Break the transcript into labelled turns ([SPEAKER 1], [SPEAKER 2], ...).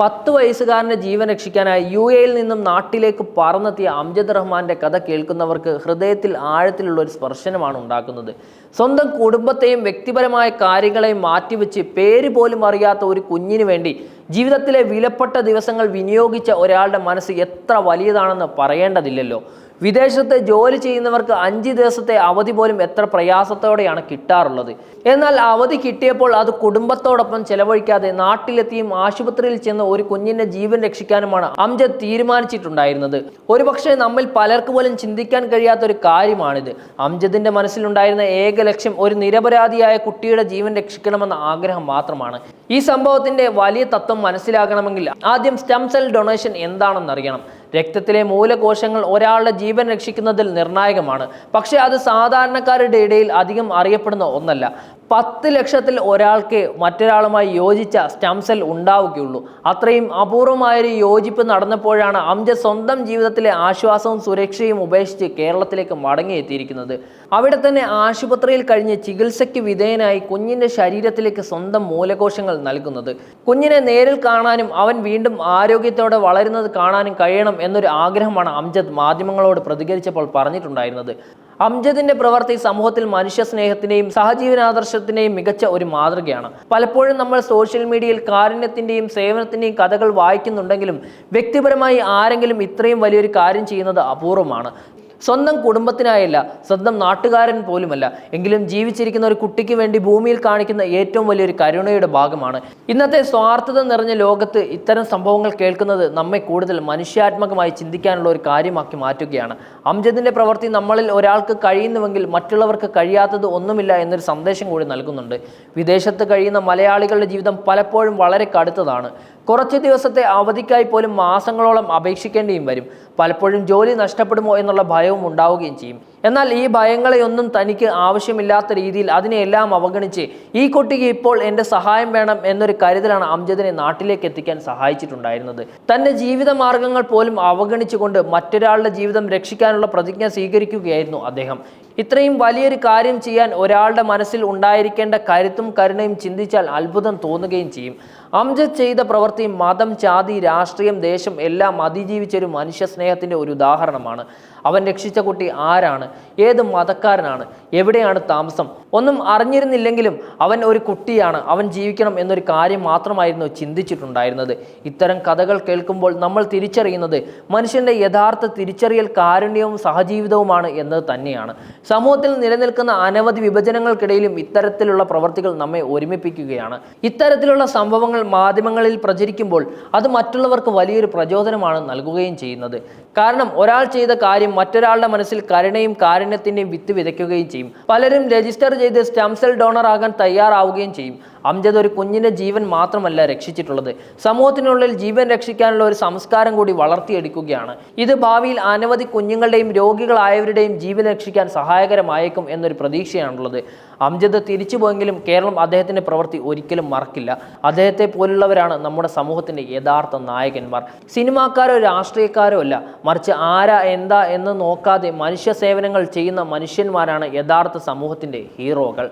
[SPEAKER 1] പത്ത് വയസ്സുകാരന്റെ ജീവൻ രക്ഷിക്കാനായി യു എയിൽ നിന്നും നാട്ടിലേക്ക് പറന്നെത്തിയ അംജദ് റഹ്മാന്റെ കഥ കേൾക്കുന്നവർക്ക് ഹൃദയത്തിൽ ആഴത്തിലുള്ള ഒരു സ്പർശനമാണ് ഉണ്ടാക്കുന്നത്. സ്വന്തം കുടുംബത്തെയും വ്യക്തിപരമായ കാര്യങ്ങളെയും മാറ്റിവെച്ച് പേര് പോലും അറിയാത്ത ഒരു കുഞ്ഞിന് വേണ്ടി ജീവിതത്തിലെ വിലപ്പെട്ട ദിവസങ്ങൾ വിനിയോഗിച്ച ഒരാളുടെ മനസ്സ് എത്ര വലിയതാണെന്ന് പറയേണ്ടതില്ലല്ലോ. വിദേശത്ത് ജോലി ചെയ്യുന്നവർക്ക് അഞ്ച് ദിവസത്തെ അവധി പോലും എത്ര പ്രയാസത്തോടെയാണ് കിട്ടാറുള്ളത്. എന്നാൽ അവധി കിട്ടിയപ്പോൾ അത് കുടുംബത്തോടൊപ്പം ചെലവഴിക്കാതെ നാട്ടിലെത്തിയും ആശുപത്രിയിൽ ചെന്ന് ഒരു കുഞ്ഞിന്റെ ജീവൻ രക്ഷിക്കാനുമാണ് അംജദ് തീരുമാനിച്ചിട്ടുണ്ടായിരുന്നത്. ഒരുപക്ഷെ നമ്മിൽ പലർക്ക് പോലും ചിന്തിക്കാൻ കഴിയാത്ത ഒരു കാര്യമാണിത്. അംജദിന്റെ മനസ്സിലുണ്ടായിരുന്ന ഏക ലക്ഷ്യം ഒരു നിരപരാധിയായ കുട്ടിയുടെ ജീവൻ രക്ഷിക്കണമെന്ന ആഗ്രഹം മാത്രമാണ്. ഈ സംഭവത്തിന്റെ വലിയ തത്വം മനസ്സിലാകണമെങ്കിൽ ആദ്യം സ്റ്റം സെൽ ഡൊണേഷൻ എന്താണെന്ന് അറിയണം രക്തത്തിലെ മൂലകോശങ്ങൾ ഒരാളുടെ ജീവൻ രക്ഷിക്കുന്നതിൽ നിർണായകമാണ്. പക്ഷേ അത് സാധാരണക്കാരുടെ ഇടയിൽ അധികം അറിയപ്പെടുന്ന ഒന്നല്ല. പത്ത് ലക്ഷത്തിൽ ഒരാൾക്ക് മറ്റൊരാളുമായി യോജിച്ച സ്റ്റം സെൽ ഉണ്ടാവുകയുള്ളൂ. അത്രയും അപൂർവമായൊരു യോജിപ്പ് നടന്നപ്പോഴാണ് അംജ സ്വന്തം ജീവിതത്തിലെ ആശ്വാസവും സുരക്ഷയും ഉപേക്ഷിച്ച് കേരളത്തിലേക്ക് മടങ്ങിയെത്തിയിരിക്കുന്നത്. അവിടെ തന്നെ ആശുപത്രിയിൽ കഴിഞ്ഞ് ചികിത്സയ്ക്ക് വിധേയനായി കുഞ്ഞിന്റെ ശരീരത്തിലേക്ക് സ്വന്തം മൂലകോശങ്ങൾ നൽകുന്നത്. കുഞ്ഞിനെ നേരിൽ കാണാനും അവൻ വീണ്ടും ആരോഗ്യത്തോടെ വളരുന്നത് കാണാനും കഴിയണം എന്നൊരു ആഗ്രഹമാണ് അംജദ് മാധ്യമങ്ങളോട് പ്രതികരിച്ചപ്പോൾ പറഞ്ഞിട്ടുണ്ടായിരുന്നത്. അംജദിന്റെ പ്രവൃത്തി സമൂഹത്തിൽ മനുഷ്യ സ്നേഹത്തിന്റെയും സഹജീവനാദർശത്തിന്റെയും മികച്ച ഒരു മാതൃകയാണ്. പലപ്പോഴും നമ്മൾ സോഷ്യൽ മീഡിയയിൽ കാരുണ്യത്തിന്റെയും സേവനത്തിന്റെയും കഥകൾ വായിക്കുന്നുണ്ടെങ്കിലും വ്യക്തിപരമായി ആരെങ്കിലും ഇത്രയും വലിയൊരു കാര്യം ചെയ്യുന്നത് അപൂർവമാണ്. സ്വന്തം കുടുംബത്തിനായല്ല സ്വന്തം നാട്ടുകാരൻ പോലുമല്ല. എങ്കിലും ജീവിച്ചിരിക്കുന്ന ഒരു കുട്ടിക്ക് വേണ്ടി ഭൂമിയിൽ കാണിക്കുന്ന ഏറ്റവും വലിയൊരു കരുണയുടെ ഭാഗമാണ്. ഇന്നത്തെ സ്വാർത്ഥത നിറഞ്ഞ ലോകത്ത് ഇത്തരം സംഭവങ്ങൾ കേൾക്കുന്നത് നമ്മെ കൂടുതൽ മനുഷ്യാത്മകമായി ചിന്തിക്കാനുള്ള ഒരു കാര്യമാക്കി മാറ്റുകയാണ്. അംജദിന്റെ പ്രവൃത്തി നമ്മളിൽ ഒരാൾക്ക് കഴിയുന്നുവെങ്കിൽ മറ്റുള്ളവർക്ക് കഴിയാത്തത് ഒന്നുമില്ല എന്നൊരു സന്ദേശം കൂടി നൽകുന്നുണ്ട്. വിദേശത്ത് കഴിയുന്ന മലയാളികളുടെ ജീവിതം പലപ്പോഴും വളരെ കടുത്തതാണ്. കുറച്ച് ദിവസത്തെ അവധിക്കായി പോലും മാസങ്ങളോളം അപേക്ഷിക്കേണ്ടിയും വരും. പലപ്പോഴും ജോലി നഷ്ടപ്പെടുമോ എന്നുള്ള ഭയവും ഉണ്ടാവുകയും ചെയ്യും. എന്നാൽ ഈ ഭയങ്ങളെയൊന്നും തനിക്ക് ആവശ്യമില്ലാത്ത രീതിയിൽ അതിനെയെല്ലാം അവഗണിച്ച് ഈ കുട്ടിക്ക് ഇപ്പോൾ എന്റെ സഹായം വേണം എന്നൊരു കരുതലാണ് അംജദിനെ നാട്ടിലേക്ക് എത്തിക്കാൻ സഹായിച്ചിട്ടുണ്ടായിരുന്നത്. തന്റെ ജീവിത മാർഗങ്ങൾ പോലും അവഗണിച്ചുകൊണ്ട് മറ്റൊരാളുടെ ജീവിതം രക്ഷിക്കാനുള്ള പ്രതിജ്ഞ സ്വീകരിക്കുകയായിരുന്നു അദ്ദേഹം. ഇത്രയും വലിയൊരു കാര്യം ചെയ്യാൻ ഒരാളുടെ മനസ്സിൽ ഉണ്ടായിരിക്കേണ്ട കരുത്തും കരുണയും ചിന്തിച്ചാൽ അത്ഭുതം തോന്നുകയും ചെയ്യും. അംജദ് ചെയ്ത പ്രവൃത്തി മതം ജാതി രാഷ്ട്രീയം ദേശം എല്ലാം അതിജീവിച്ചൊരു മനുഷ്യ സ്നേഹത്തിന്റെ ഒരു ഉദാഹരണമാണ്. അവൻ രക്ഷിച്ച കുട്ടി ആരാണ്? ഏത് മതക്കാരനാണ്? എവിടെയാണ് താമസം? ഒന്നും അറിഞ്ഞിരുന്നില്ലെങ്കിലും അവൻ ഒരു കുട്ടിയാണ്. അവൻ ജീവിക്കണം എന്നൊരു കാര്യം മാത്രമായിരുന്നു ചിന്തിച്ചിട്ടുണ്ടായിരുന്നത്. ഇത്തരം കഥകൾ കേൾക്കുമ്പോൾ നമ്മൾ തിരിച്ചറിയുന്നത് മനുഷ്യന്റെ യഥാർത്ഥ തിരിച്ചറിയൽ കാരുണ്യവും സഹജീവിതവുമാണ് എന്നത് തന്നെയാണ്. സമൂഹത്തിൽ നിലനിൽക്കുന്ന അനവധി വിഭജനങ്ങൾക്കിടയിലും ഇത്തരത്തിലുള്ള പ്രവർത്തികൾ നമ്മെ ഒരുമിപ്പിക്കുകയാണ്. ഇത്തരത്തിലുള്ള സംഭവങ്ങൾ മാധ്യമങ്ങളിൽ പ്രചരിക്കുമ്പോൾ അത് മറ്റുള്ളവർക്ക് വലിയൊരു പ്രചോദനമാണ് നൽകുകയും ചെയ്യുന്നത്. കാരണം ഒരാൾ ചെയ്ത കാര്യം മറ്റൊരാളുടെ മനസ്സിൽ കരുണയും കാരുണ്യത്തിന്റെയും വിത്ത് വിതയ്ക്കുകയും ചെയ്യും. പലരും രജിസ്റ്റർ ചെയ്ത് സ്റ്റം സെൽ ഡോണർ ആകാൻ തയ്യാറാവുകയും ചെയ്യും. അംജദ് ഒരു കുഞ്ഞിന്റെ ജീവൻ മാത്രമല്ല രക്ഷിച്ചിട്ടുള്ളത്. സമൂഹത്തിനുള്ളിൽ ജീവൻ രക്ഷിക്കാനുള്ള ഒരു സംസ്കാരം കൂടി വളർത്തിയെടുക്കുകയാണ്. ഇത് ഭാവിയിൽ അനവധി കുഞ്ഞുങ്ങളുടെയും രോഗികളായവരുടെയും ജീവൻ രക്ഷിക്കാൻ സഹായകരമായേക്കും എന്നൊരു പ്രതീക്ഷയാണുള്ളത്. അംജദ് തിരിച്ചു പോയെങ്കിലും കേരളം അദ്ദേഹത്തിന്റെ പ്രവൃത്തി ഒരിക്കലും മറക്കില്ല. അദ്ദേഹത്തെ പോലുള്ളവരാണ് നമ്മുടെ സമൂഹത്തിന്റെ യഥാർത്ഥ നായകന്മാർ. സിനിമാക്കാരോ രാഷ്ട്രീയക്കാരോ അല്ല മറിച്ച് ആരാ എന്താ എന്ന് നോക്കാതെ മനുഷ്യ സേവനങ്ങൾ ചെയ്യുന്ന മനുഷ്യന്മാരാണ് യഥാർത്ഥ സമൂഹത്തിന്റെ ഹീറോകൾ.